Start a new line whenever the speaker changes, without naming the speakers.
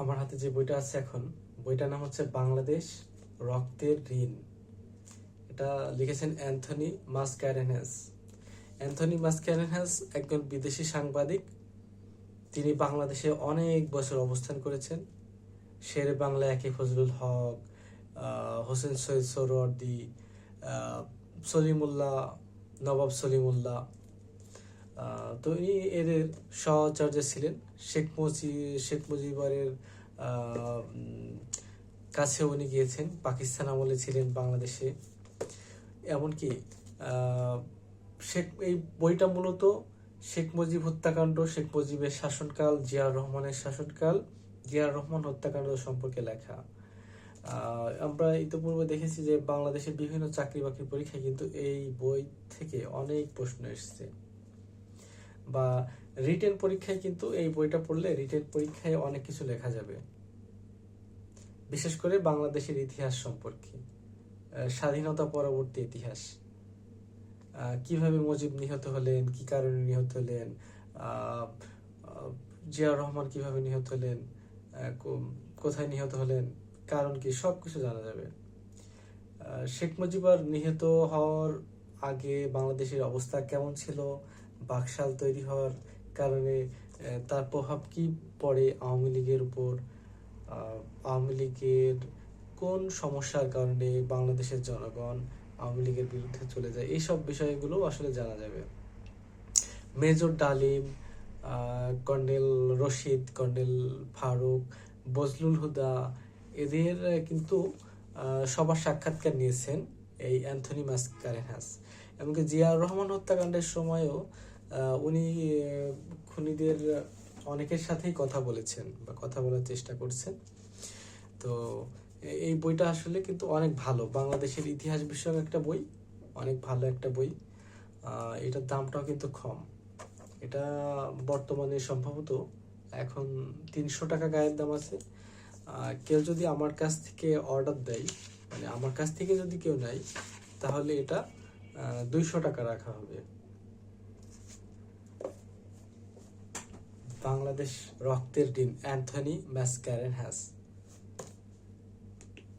আমার হাতে যে বইটা আছে এখন, বইটার নাম হচ্ছে বাংলাদেশ রক্তের ঋণ। এটা লিখেছেন অ্যান্থনি মাসক্যারেনহেস অ্যান্থনি মাসক্যারেনহেস একজন বিদেশি সাংবাদিক। তিনি বাংলাদেশে অনেক বছর অবস্থান করেছেন। শেরে বাংলা একে ফজলুল হক হোসেন সৈয়দ সোহরাওয়ার্দী সলিমুল্লাহ, নবাব সলিমুল্লাহ তো ইনি এদের সহচর্য ছিলেন। শেখ মুজি, শেখ মুজিবরের কাছে উনি গিয়েছেন। পাকিস্তান আমলে ছিলেন বাংলাদেশে। এমনকি শেখ, এই বইটা মূলত শেখ মুজিব হত্যাকাণ্ড, শেখ মুজিবের শাসনকাল, জিয়াউর রহমানের শাসনকাল, জিয়াউর রহমান হত্যাকাণ্ড সম্পর্কে লেখা। আমরা ইতিপূর্বে দেখেছি যে বাংলাদেশের বিভিন্ন চাকরি বাকরি পরীক্ষায় কিন্তু এই বই থেকে অনেক প্রশ্ন এসেছে। বা রিটেন পরীক্ষায় কিন্তু এই বইটা পড়লে রিটেন পরীক্ষায় অনেক কিছু লেখা যাবে। বিশেষ করে বাংলাদেশের ইতিহাস সম্পর্কে। স্বাধীনতা পরবর্তী ইতিহাস। কীভাবে মুজিব নিহত হলেন, কি কারণে নিহত হলেন জিয়াউর রহমান কীভাবে নিহত হলেন কোথায় নিহত হলেন, কারণ কি সব কিছু জানা যাবে। শেখ মুজিবর নিহত হওয়ার আগে বাংলাদেশের অবস্থা কেমন ছিল? বাকশাল তৈরি হওয়ার কারণে তার প্রভাব কি পড়ে আওয়ামী লীগের উপর? আওয়ামী লীগের কোন সমস্যার কারণে বাংলাদেশের জনগণ আওয়ামী লীগের বিরুদ্ধে চলে যায়? এইসব বিষয়গুলো আসলে জানা যাবে। Major Dalim colonel Rashid, colonel Farooq, Bazlul Huda, এদের কিন্তু সবার সাক্ষাৎকার নিয়েছেন এই অ্যান্থনি মাসকারেনহাস এমনকি জিয়াউর রহমান হত্যাকাণ্ডের সময়ও উনি খুনিদের অনেকের সাথেই কথা বলেছেন বা কথা বলার চেষ্টা করছেন। তো এই বইটা আসলে কিন্তু অনেক ভালো। বাংলাদেশের ইতিহাস বিষয়ক একটা বই, অনেক ভালো একটা বই। এটার দামটাও কিন্তু কম। এটা বর্তমানে সম্ভবত এখন তিনশো টাকা গায়ের দাম আছে। কেউ যদি আমার কাছ থেকে অর্ডার দেয় মানে আমার কাছ থেকে যদি কেউ নেয়, তাহলে এটা দুইশো টাকা রাখা হবে। বাংলাদেশ রক্তের ডিম অ্যান্থনি ম্যাসক্যারেন হ্যাস।